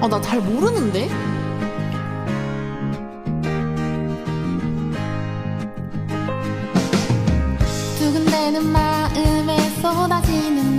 아, 나 잘 모르는데? 두근대는 마음에 쏟아지는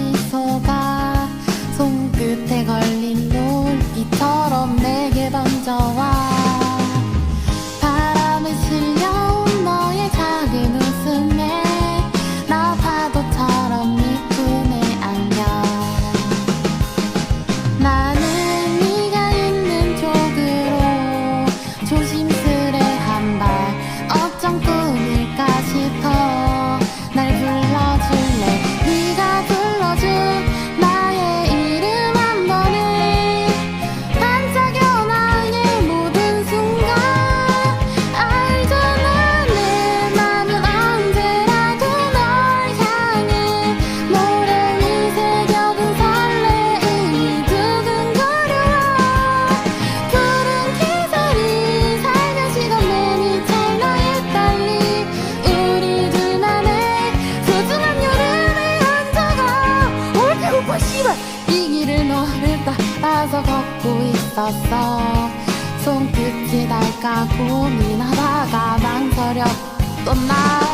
혼자 걷고 있었어. 손끝이 날까 고민하다가 망설였던 나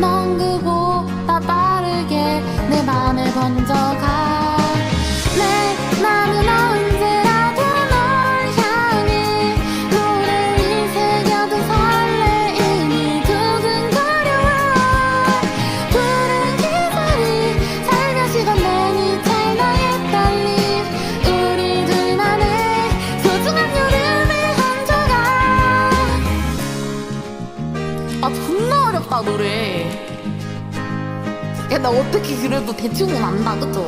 넌 그보다 빠르게 내 맘을 번져가 아 존나 어렵다 노래. 야 나 어떻게 그래도 대충은 안다 그죠?